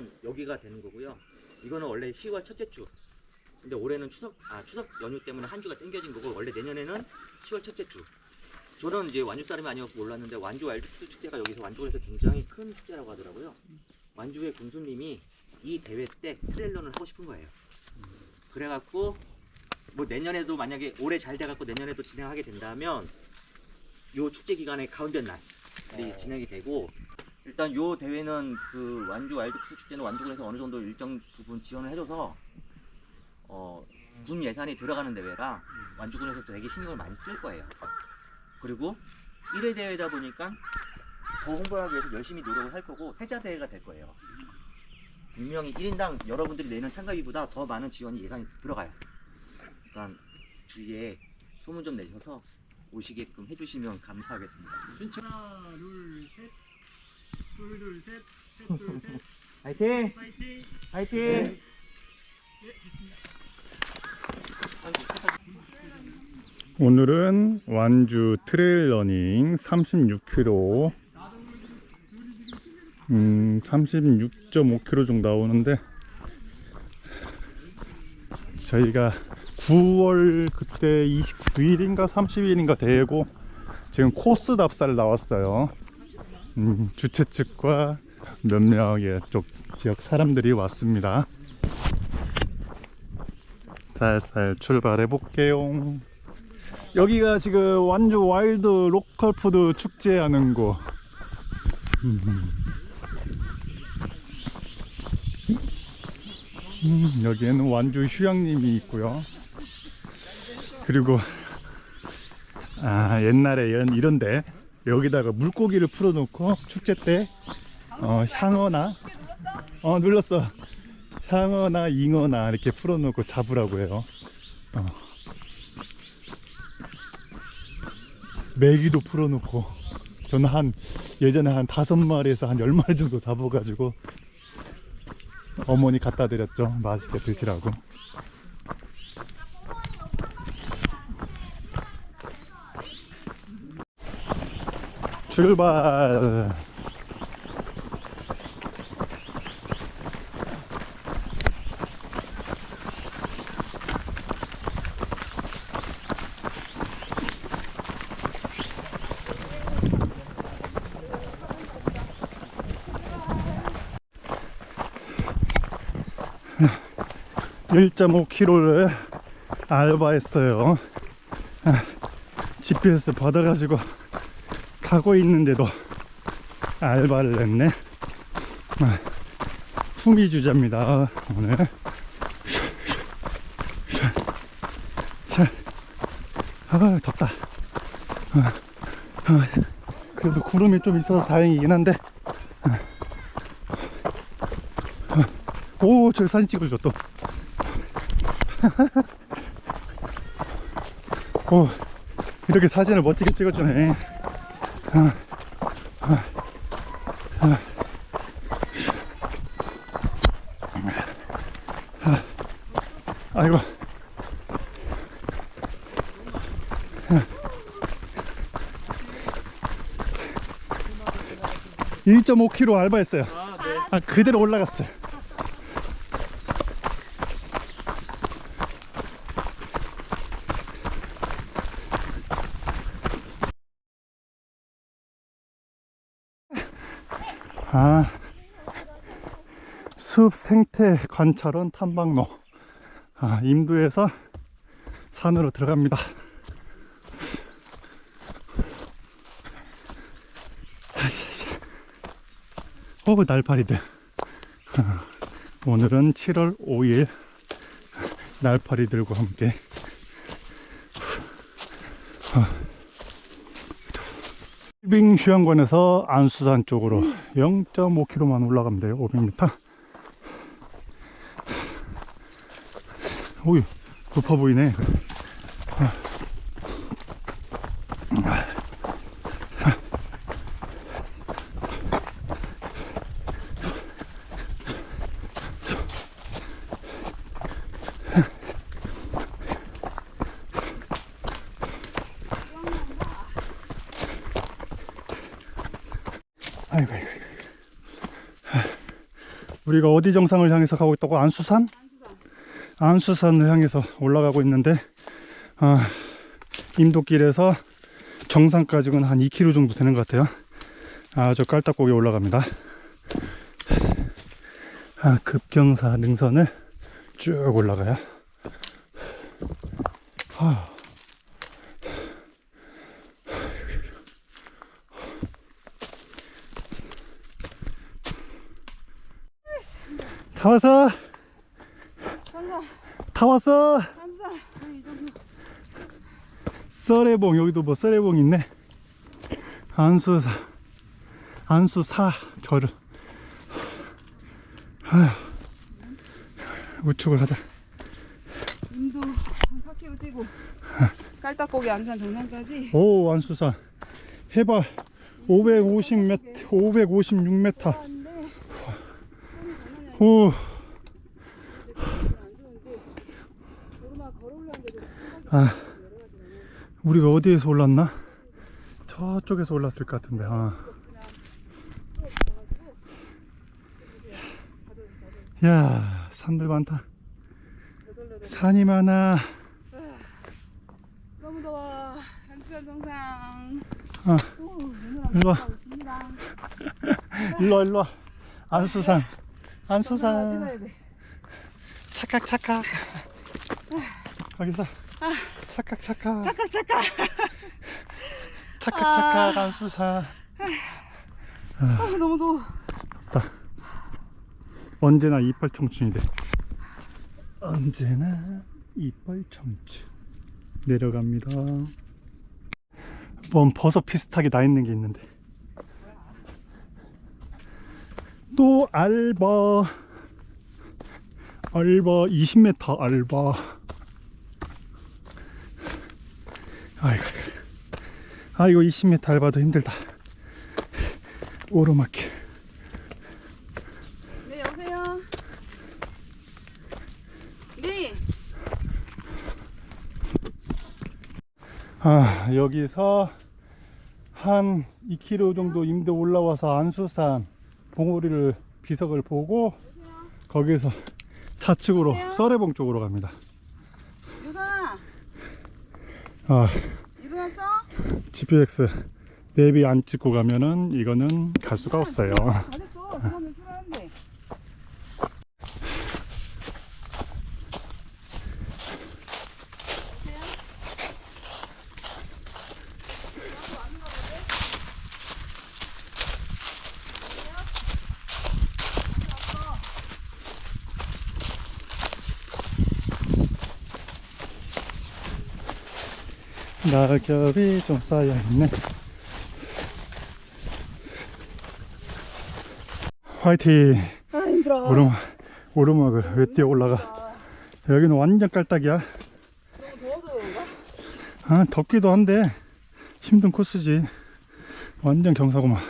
되면은 여기가 되는 거고요. 이거는 원래 10월 첫째 주. 근데 올해는 추석 아 추석 연휴 때문에 한 주가 땡겨진 거고 원래 내년에는 10월 첫째 주. 저는 이제 완주 사람이 아니어서 몰랐는데 완주 와일드푸드 축제가 여기서 완주에서 굉장히 큰 축제라고 하더라고요. 완주의 군수님이 이 대회 때 트레일런을 하고 싶은 거예요. 그래갖고 뭐 내년에도 만약에 올해 잘 돼갖고 내년에도 진행하게 된다면 요 축제 기간의 가운데 날이 진행이 되고 일단 요 대회는 그 완주 와일드푸드 축제는 완주군에서 어느 정도 일정 부분 지원을 해줘서 어, 군 예산이 들어가는 대회라 완주군에서 되게 신경을 많이 쓸 거예요. 그리고 1회 대회다 보니까 더 홍보하기 위해서 열심히 노력을 할 거고 해자 대회가 될 거예요. 분명히 1인당 여러분들이 내는 참가비보다 더 많은 지원이 예산이 들어가요. 그러니까 주위에 소문 좀 내셔서 오시게끔 해주시면 감사하겠습니다. 하나 둘 셋 둘둘셋 셋둘셋. 화이팅! 파이팅! 화이팅! 예 됐습니다. 오늘은 완주 트레일 러닝 36km 음, 36.5km 정도 나오는데 저희가 9월 그때 29일인가 30일인가 되고 지금 코스 답사를 나왔어요 음, 주최 측과 몇 명의 쪽 지역 사람들이 왔습니다 살살 출발해 볼게요 여기가 지금 완주 와일드 로컬 푸드 축제 하는 곳. 음, 여기에는 완주 휴양림이 있고요. 그리고 아 옛날에 이런 이런데 여기다가 물고기를 풀어놓고 축제 때? 어, 향어나? 어 눌렀어. 향어나 잉어나 이렇게 풀어놓고 잡으라고 해요. 어. 메기도 풀어놓고 저는 한 예전에 한 다섯 마리에서 한 열 마리 정도 잡아가지고 어머니 갖다 드렸죠. 맛있게 드시라고 출발 일5 k m 를 알바했어요. 아, GPS 받아가지고 가고 있는데도 알바를 냈네. 아, 후미 주자입니다. 오늘. 아, 덥다. 아, 아, 그래도 구름이 좀 있어서 다행이긴 한데. 오, 저기 사진 찍어줘 또. 오, 이렇게 사진을 멋지게 찍어주네. 아, 아, 아. 아, 아이고. 1.5km 알바했어요. 아, 그대로 올라갔어요. 아, 숲 생태 관찰원 탐방로. 아, 임도에서 산으로 들어갑니다. 오, 날파리들. 아, 오늘은 7월 5일 날파리들과 함께 빙 휴양관에서 안수산 쪽으로 0.5km만 올라가면 돼요. 500m. 오이, 높아 보이네. 아이고, 아이고. 우리가 어디 정상을 향해서 가고 있다고? 안수산? 안수산을 향해서 올라가고 있는데 아, 인도길에서 정상까지는 한 2km 정도 되는 것 같아요. 아주 깔딱고기 올라갑니다. 아, 급경사 능선을 쭉 올라가요. 아. 다 왔어. 다 왔어. 썰해봉 여기도 뭐 썰해봉 있네. 안수사 안수사 절을. 아휴, 우측을 하자. 인도 한 4km 뛰고 깔딱고기 안산 정상까지. 오 안수산 해발 550m 556m 하는데 오 오르막 걸어 올랐는데도 아, 우리가 어디에서 올랐나? 저쪽에서 올랐을 것 같은데. 아. 야, 산들 많다. 산이 많아. 너무 더워 안수산 정상 아, 일로 와. 일로 와, 일로 와. 안수산. 안수산. 착각, 착각. 거기서. 착각, 착각. 착각 착각 착각, 착각. 안수산. 아, 너무 더워 언제나 이빨 청춘이 돼. 언제나 이빨 청춘. 내려갑니다. 뭔 버섯 비슷하게 나 있는 게 있는데. 또 알바. 알바 20m 알바. 아이고. 아 이거 20m 알바도 힘들다. 오르막길. 네 여보세요 네 아, 여기서 한 2km 정도 임도 올라와서 안수산 봉우리를 비석을 보고 거기서 좌측으로 썰해봉 쪽으로 갑니다. 유가 아, 일어났어? GPX 내비 안 찍고 가면은 이거는 갈 수가 없어요. 다 됐어 그러면 출하는데 낙엽이 좀 쌓여 있네. 화이팅! 아 힘들어 오르막, 오르막을 왜 뛰어 올라가? 여기는 완전 깔딱이야. 너무 더워서 그런가? 아, 덥기도 한데 힘든 코스지. 완전 경사구만.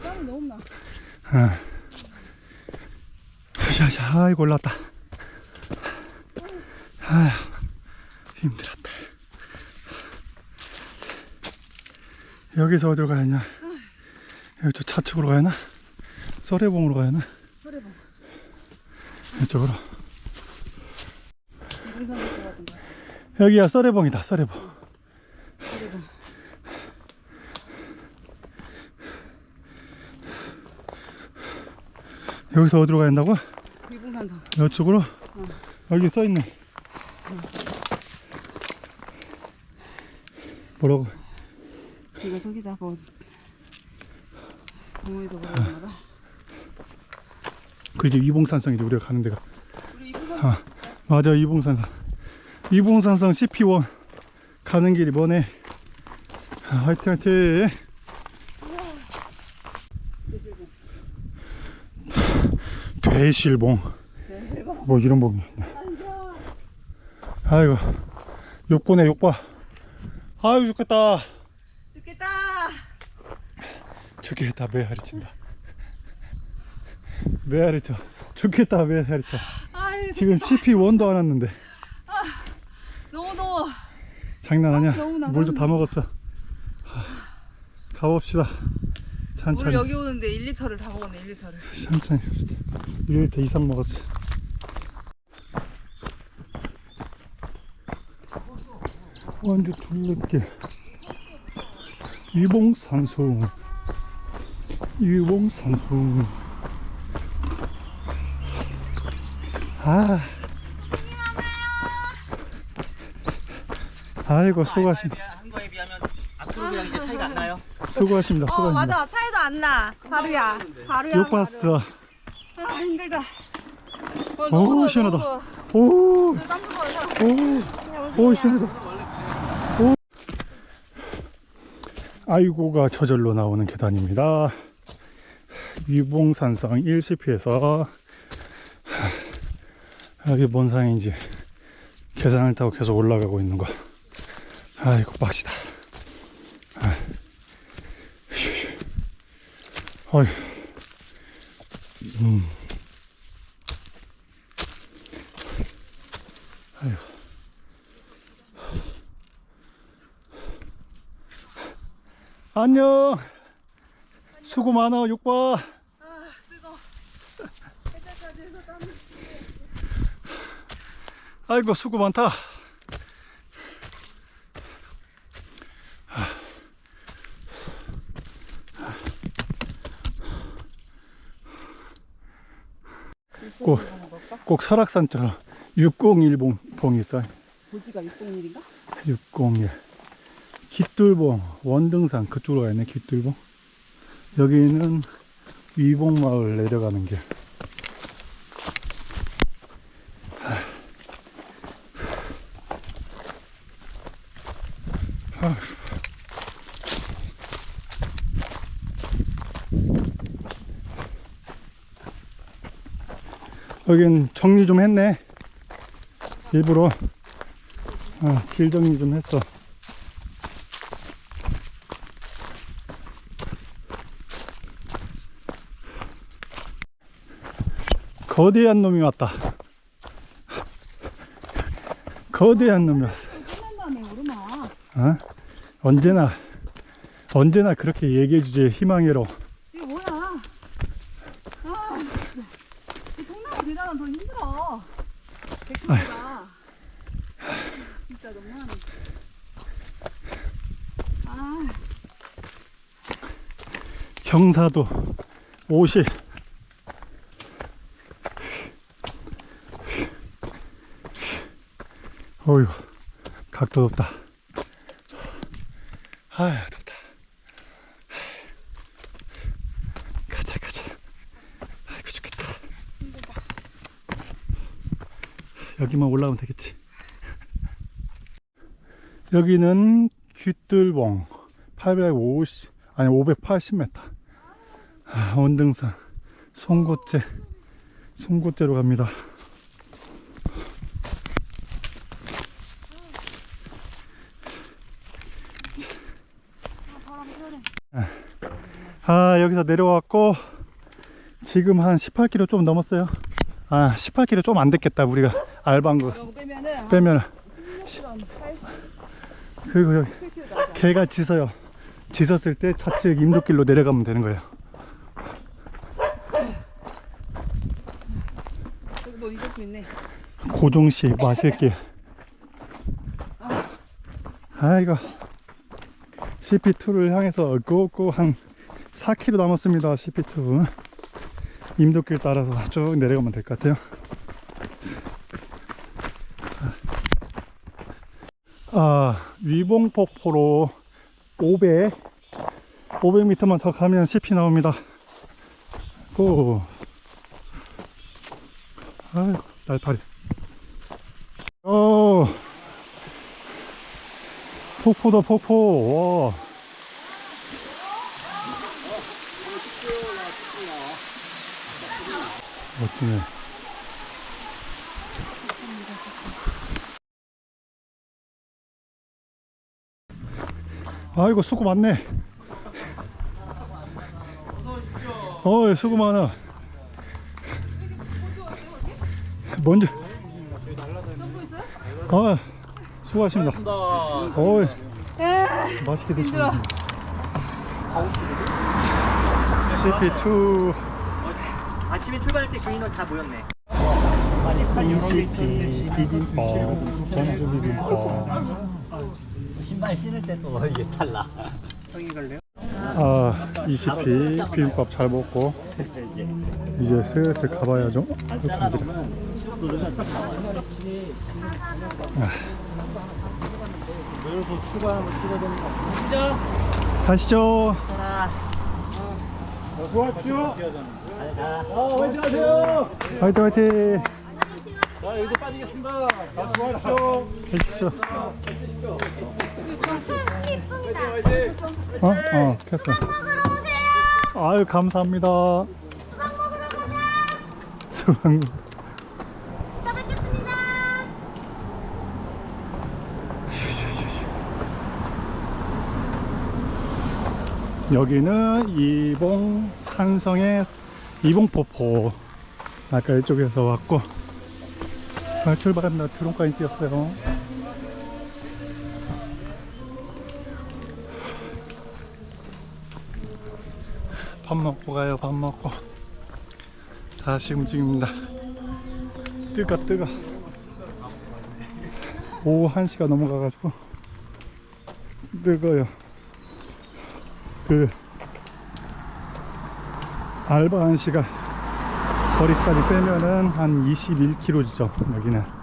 땀이 너무 나 아. 샤샤, 아이고 올랐다. 아, 힘들었다. 여기서 어디로 가야 하냐? 여기 저 차측으로 가야 하나? 썰해봉으로 가야 하나? 소리봐 이쪽으로. 여기야, 썰해봉. 소리봐 여기서 어디로 가야 한다고? 이봉산성 이쪽으로? 여기 써있네. 뭐라고? 이거 저기다 뭐. 동호회에서 그러나 봐. 그지 이봉산성이지 우리가 가는 데가. 우리 아, 맞아 이봉산성. 이봉산성 CP1 가는 길이 뭐네? 아, 화이팅 화이팅. 대실봉. 뭐 이런 봉이. 있네 아이고 욕보네 욕봐 아이고 죽겠다. 죽겠다. 죽겠다 메아리 친다. 메아리 쳐. 죽겠다 메아리 쳐. 아이 지금 CP1도 안 왔는데. 너무 더워. 장난 아니야 나가는데. 물도 다 먹었어. 하, 가봅시다. 물 천천히. 여기 오는데 1리터를 다 먹었네 1리터를. 천천히 갑시다. 1리터 이상 먹었어 완주 둘레길 유봉산소 유봉산소 아. 아이고 수고하십니다. 한 거에 비하면 앞으로랑 이제 차이가 안 나요. 수고하십니다 어 수고하십니다. 맞아. 차이도 안나. 하루야. 하루야 욕 봤어. 아 힘들다. 어, 어우, 너무 더워, 시원하다. 너무 오 더워. 땀도 나요 오, 오, 시원하다. 오. 아이고가 저절로 나오는 계단입니다. 위봉산성 1CP에서 여기 뭔 상인지 계단을 타고 계속 올라가고 있는 거. 아이고 빡시다. 아. 휴. 어휴. 안녕. 수고 많아. 아 뜨거 해서 땀 아이고, 수고 많다. 꼭, 꼭 설악산처럼 601봉 봉이 있어. 고지가 601인가? 601 깃돌봉 원등산 그쪽으로 가있네 깃돌봉 여기는 위봉마을 내려가는 길 하. 여긴 정리 좀 했네 일부러 아, 길 정리 좀 했어. 거대한 놈이 왔다. 거대한 놈이 왔어. 어? 언제나 언제나 그렇게 얘기해 주지 희망회로. 이게 뭐야 아이 통나무 계단은 더 힘들어 백분보다 진짜 너무하네 아 경사도 50. 어휴, 각도 높다. 아휴, 덥다. 가자, 가자. 아이고, 죽겠다. 여기만 올라오면 되겠지. 여기는 귀뜰봉 850, 아니 580m. 아, 원등산 송곳제 송곳제로 갑니다. 아 여기서 내려왔고 지금 한 18km 좀 넘었어요. 아 18km 좀 안 됐겠다 우리가 알바한 거 이거 빼면은 빼면 16km 80 그리고 여기 7km 나죠 개가 짖어요. 짖었을 때 좌측 임도길로 내려가면 되는 거예요. 뭐 잊을 수 있네 고종씨 마실길. 아이고 CP2를 향해서 꾹꾹 한 4km 남았습니다. CP2 임도길 따라서 쭉 내려가면 될 것 같아요. 아 위봉폭포로 500 500m만 더 가면 CP 나옵니다. 고. 아유 날파리. 어. 폭포다 폭포. 와. 멋지네. 아이고 수고 많네. 어, 수고 많아. 먼저. 아, 수고하십니다. 어, 맛있게 드시고. ECP2 아침에 출발할 때 교인은 다 모였네. ECP 비빔밥 전주 비빔밥 신발 신을 때 또 이게 달라. 아 ECP 비빔밥 잘 먹고. 이제 슬슬 가봐야죠 가시죠 화이팅 화이팅. 자 여기서 빠지겠습니다. 수고하십시오. 계십시오. 어? 어 켰어. 아유 감사합니다. 수박 먹으러 여기는 이봉 산성의 이봉포포. 아까 이쪽에서 왔고. 아, 출발합니다. 드론까지 뛰었어요. 밥 먹고 가요. 밥 먹고. 다시 움직입니다. 뜨거 뜨거. 오후 1시가 넘어가가지고. 뜨거요 그 알바 1시가 거리까지 빼면은 한 21km죠 여기는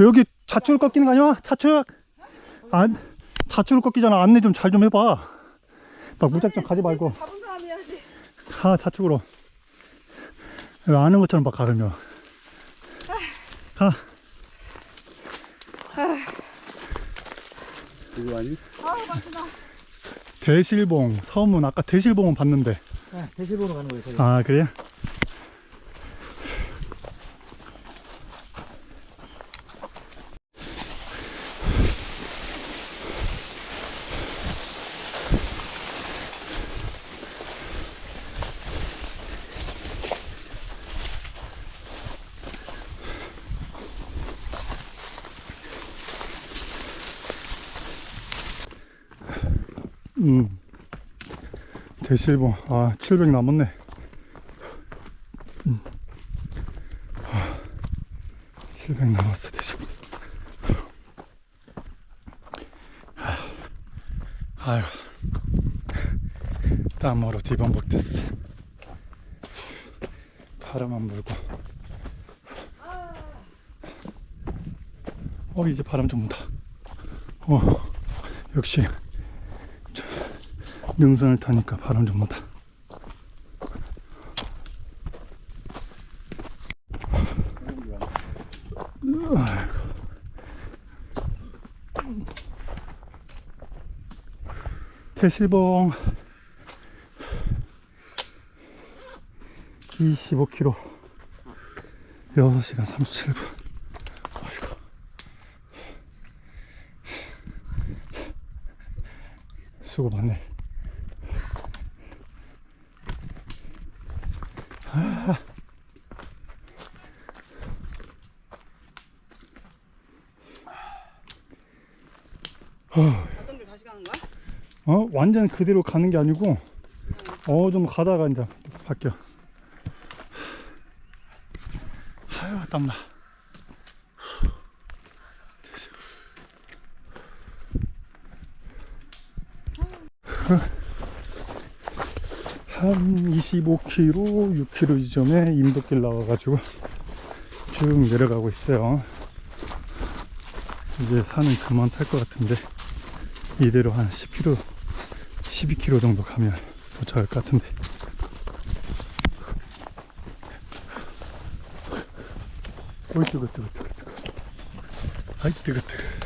여기 자축을 꺾이는 거 아니야? 자축! 안, 자축을 꺾이잖아. 안내 좀 잘좀 해봐. 막 무작정 가지 말고. 잡은 사람 해야지. 가, 자축으로. 왜 아는 것처럼 막 가, 그러면. 가. 아우 막히다. 대실봉, 서문. 아까 대실봉은 봤는데. 대실보로 가는 거예요. 저희. 아, 그래요? 음. 대실봉 아 700 남았네. 음. 아, 700 남았어 대실봉 아, 아유 땀으로 뒤범벅 됐어. 바람만 불고. 어 이제 바람 좀 분다. 어 역시 능선을 타니까 바람 좀 아이고. 태실봉 25km 6시간 37분. 아이고. 수고 많네 어떤 길 다시 가는 거야? 어 완전 그대로 가는 게 아니고 어 좀 가다가 이제 바뀌어 아유 땀나 한 25km, 6km 지점에 임도길 나와가지고 쭉 내려가고 있어요. 이제 산은 그만 탈 것 같은데 이대로 한 10km, 12km 정도 가면 도착할 것 같은데. 어이 뜨거 뜨거 뜨거 뜨거. 아이 뜨거 뜨거.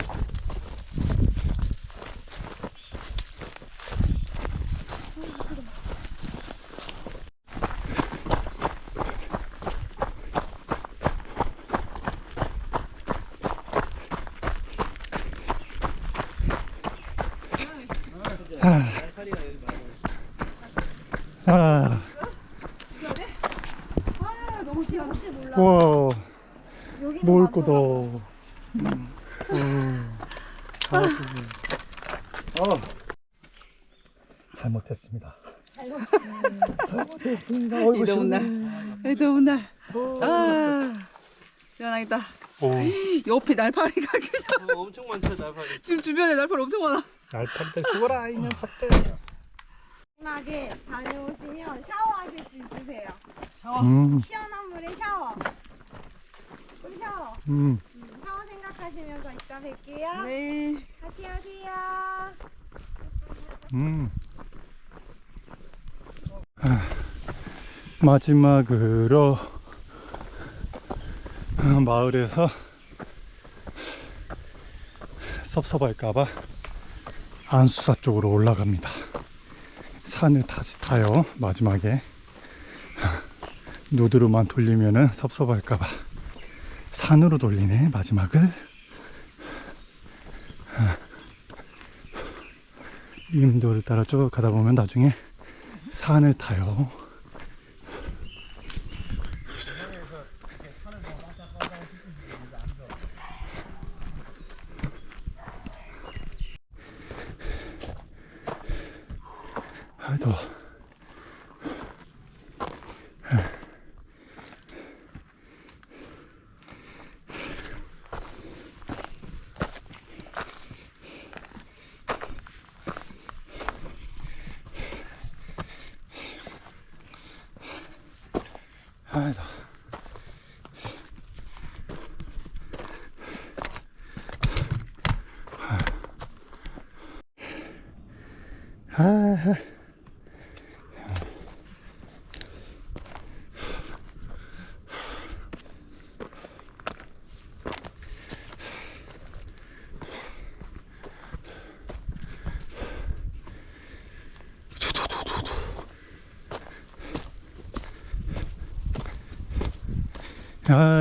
아, 아 너무 싫어 혹시 몰라 와, 여기는 먹을 많더라. 거다. 음. 아, 어. 잘못했습니다. 어이구, 이 더운 날. 이 더운 날. 어. 아 시원하겠다. 오, 옆에 날파리가 그냥 엄청 많죠 날파리. 지금 주변에 날파리 엄청 많아. 날파리들 죽어라 이 녀석들. 마지막에 다녀오시면 샤워하실 수 있으세요. 샤워. 음, 시원한 물에 샤워. 우리 샤워. 음. 음, 샤워 생각하시면서 이따 뵐게요. 네. 같이 하세요. 음. 아, 마지막으로 아, 마을에서 섭섭할까봐 안수사 쪽으로 올라갑니다. 산을 다시 타요. 마지막에 누드로만 돌리면은 섭섭할까봐 산으로 돌리네 마지막을. 임도를 따라 쭉 가다 보면 나중에 산을 타요.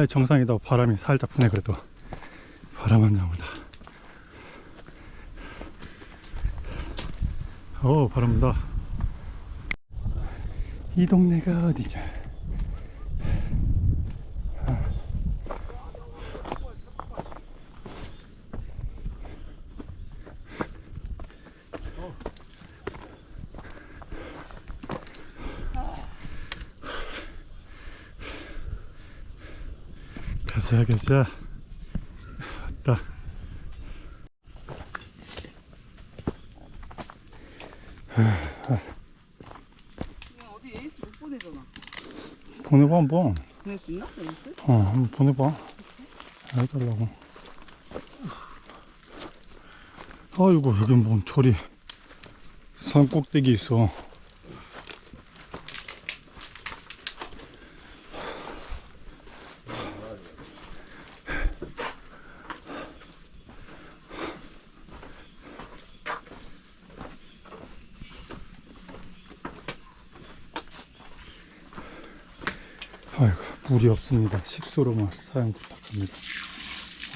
아 정상이다 바람이 살짝 부네 그래도. 바람은 나온다. 오 바람 분다. 이 동네가 어디냐 가자 가자 왔다 어디 에이스 못 보내잖아. 보내봐 한번 보낼 수 있나? 에이스? 어 한번 보내봐 해달라고 아이고 여기 뭔 철이 산 꼭대기 있어 아이고 물이 식수로만 사용 부탁합니다.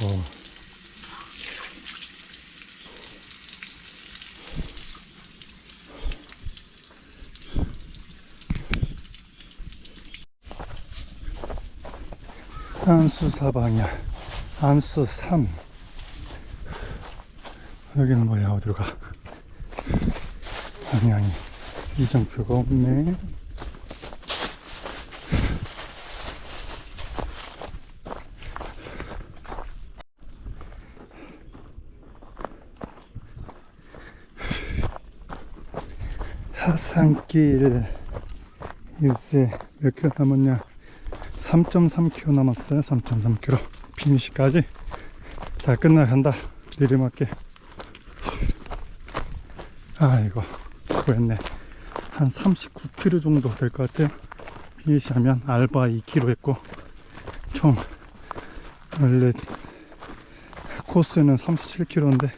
어. 안수 사방이야 안수 3 여기는 뭐야 어디로 가? 방향이 이정표가 없네 하 산길 이제 몇 킬로 남았냐? 3.3km 남았어요. 3.3km 피니시까지 다 끝나간다. 내리막길 아이고 수고했네. 한 39km 정도 될 것 같아요. 피니시 하면 알바 2km 했고 총 원래 코스는 37km인데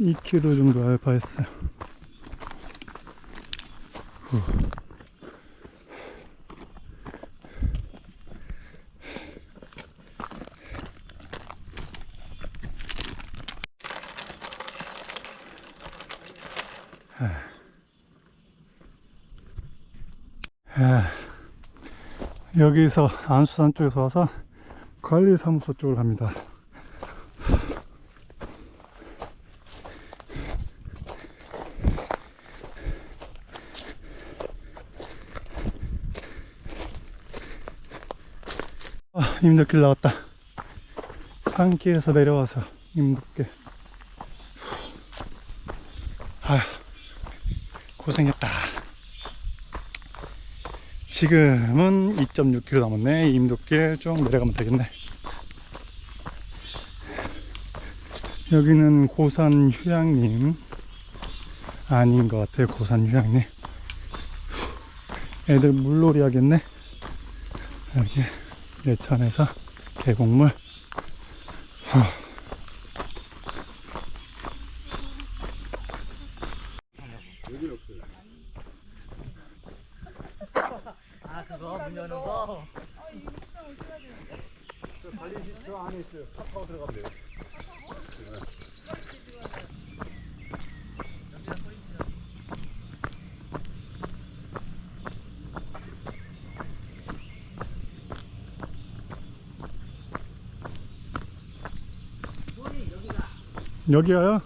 2km 정도 알바 했어요. 에, 여기서 안수산 쪽에서 와서 관리사무소 쪽으로 갑니다. 임덕길 나왔다. 산길에서 내려와서 임덕길. 아휴, 고생했다. 지금은 2.6km 남았네. 임덕길 쭉 내려가면 되겠네. 여기는 고산 휴양림. 아닌 것 같아요. 고산 휴양림. 애들 물놀이 하겠네. 여기 예천에서 계곡물. 하. 아 그거 문 여는 거. 저 안에 있어요. 차 타고 들어가면 돼요. 여기가요?